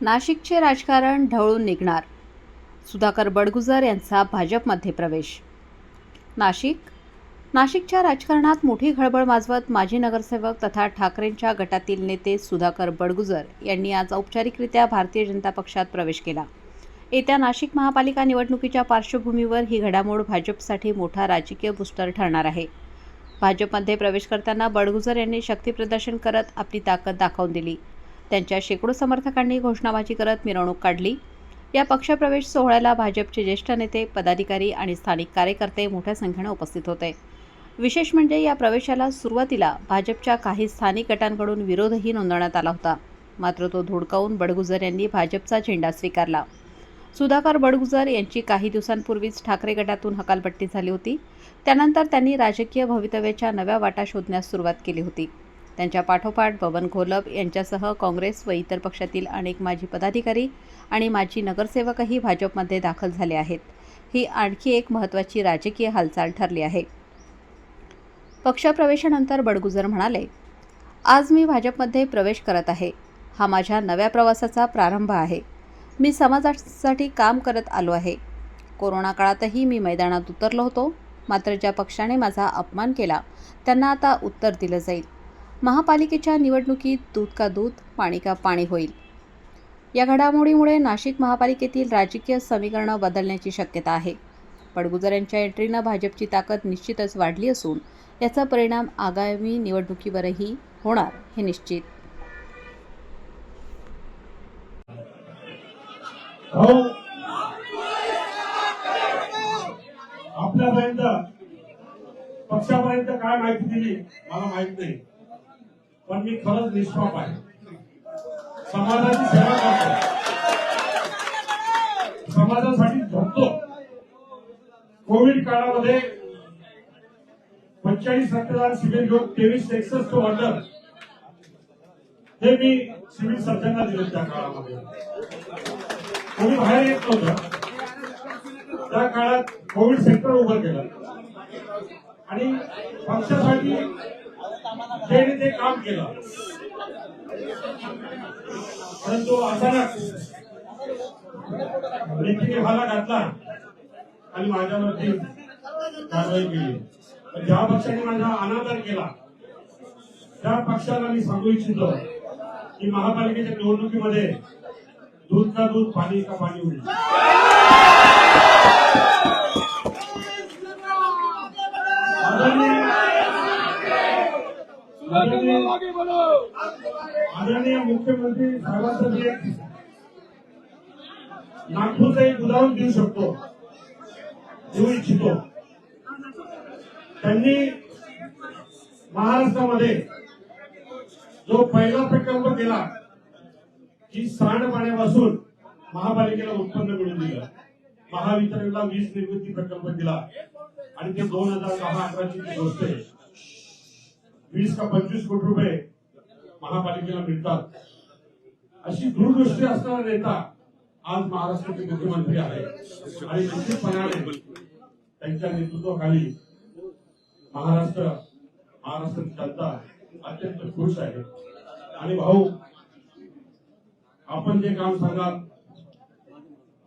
नाशिकचे राजकारण ढवळून निघणार. सुधाकर बडगुजर यांचा भाजपमध्ये प्रवेश. नाशिक नाशिकच्या राजकारणात मोठी खळबळ माजवत माजी नगरसेवक तथा ठाकरेंच्या गटातील नेते सुधाकर बडगुजर यांनी आज औपचारिकरित्या भारतीय जनता पक्षात प्रवेश केला. येत्या नाशिक महापालिका निवडणुकीच्या पार्श्वभूमीवर ही घडामोड भाजपसाठी मोठा राजकीय बूस्टर ठरणार आहे. भाजपमध्ये प्रवेश करताना बडगुजर यांनी शक्तीप्रदर्शन करत आपली ताकद दाखवून दिली. त्यांच्या शेकडो समर्थकांनी घोषणाबाजी करत मिरवणूक काढली. या पक्षप्रवेश सोहळ्याला भाजपचे ज्येष्ठ नेते पदाधिकारी आणि स्थानिक कार्यकर्ते मोठ्या संख्येनं उपस्थित होते. विशेष म्हणजे या प्रवेशाला सुरुवातीला भाजपच्या काही स्थानिक गटांकडून विरोधही नोंदवण्यात आला होता. मात्र तो धुडकावून बडगुजर यांनी भाजपचा झेंडा स्वीकारला. सुधाकर बडगुजर यांची काही दिवसांपूर्वीच ठाकरे गटातून हकालपट्टी झाली होती. त्यानंतर त्यांनी राजकीय भवितव्याच्या नव्या वाटा शोधण्यास सुरुवात केली होती. त्यांच्या पाठोपाठ बबन घोलप यांच्यासह काँग्रेस व इतर पक्षातील अनेक माजी पदाधिकारी आणि माजी नगरसेवकही भाजपमध्ये दाखल झाले आहेत. ही आणखी एक महत्त्वाची राजकीय हालचाल ठरली आहे. पक्षप्रवेशानंतर बडगुजर म्हणाले आज मी भाजपमध्ये प्रवेश करत आहे. हा माझ्या नव्या प्रवासाचा प्रारंभ आहे. मी समाजासाठी काम करत आलो आहे. कोरोना काळातही मी मैदानात उतरलो होतो. मात्र ज्या पक्षाने माझा अपमान केला त्यांना आता उत्तर दिलं जाईल. महापालिकेच्या निवडणुकीत दूध का दूध पाणी का पाणी होईल? या घडामोडीमुळे नाशिक महापालिकेतील राजकीय समीकरणं बदलण्याची शक्यता आहे. पडगुजर यांच्या एंट्रीनं भाजपची ताकद निश्चितच वाढली असून याचा परिणाम आगामी निवडणुकीवरही होणार हे निश्चित. आपल्यापर्यंत पक्षापर्यंत काय माहिती दिली? मला माहीत नाही. पण मी खरंच निष्पाप आहे. समाजाची सेवा करतो समाजासाठी झोपतो कोविड काळामध्ये पंचेचाळीस रक्तदान शिबिर घेऊन तेवीस एकसष्ट ऑर्डर हे मी सिव्हिल सर्जनला दिले त्या काळामध्ये. कोणी बाहेर येत नव्हतं. त्या काळात कोविड सेंटर उभं केलं. आणि पक्षासाठी ज्याने ते काम केलं. परंतु अचानक व्यक्तीने भाला घातला आणि माझ्यावरती कारवाई केली. ज्या पक्षाने माझा अनादर केला त्या पक्षाला मी सांगू इच्छितो की महापालिकेच्या निवडणुकीमध्ये दूध का दूध पाणी का पाणी होईल आदरणीय मुख्यमंत्री साहेबांसाठी नागपूरचं एक उदाहरण देऊ शकतो. देऊ इच्छितो. त्यांनी महाराष्ट्रामध्ये जो पहिला प्रकल्प केला की सांडपाण्यापासून महापालिकेला उत्पन्न मिळून दिलं. महावितरणला वीज निर्मिती प्रकल्प दिला. आणि ते दोन हजार दहा अकराची गोष्ट आहे वीस का पंचवीस कोटी रुपये महापालिकेला मिळतात. अशी दूरदृष्टी असणारा नेता आज महाराष्ट्राचे मुख्यमंत्री आहे. आणि निश्चितपणाने त्यांच्या नेतृत्वाखाली महाराष्ट्र महाराष्ट्राची जनता अत्यंत खुश आहे. आणि भाऊ आपण जे काम सांगाल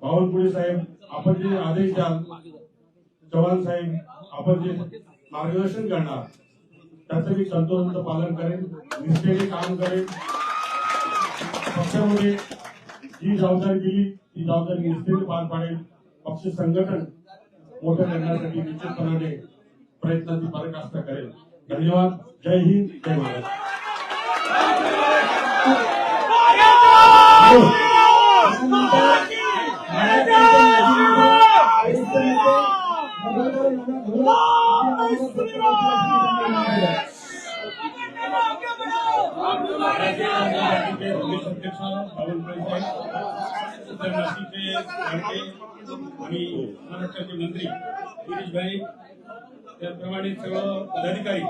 बावनकुळे साहेब आपण जे आदेश द्याल चव्हाण साहेब आपण जे मार्गदर्शन करणार त्याचं मी तंतोतंत पालन करेन निष्ठेने काम करेन. पक्षामध्ये जी जबाबदारी दिली ती जबाबदारी निष्ठेने पार पाडेल. पक्ष संघटन मोठं करण्यासाठी निश्चितपणाने प्रयत्नाची पराकाष्ठा करेल. धन्यवाद. जय हिंद. जय महाराष्ट्र आणि महाराष्ट्राचे मंत्री गिरीशभाई त्याचप्रमाणे सर्व पदाधिकारी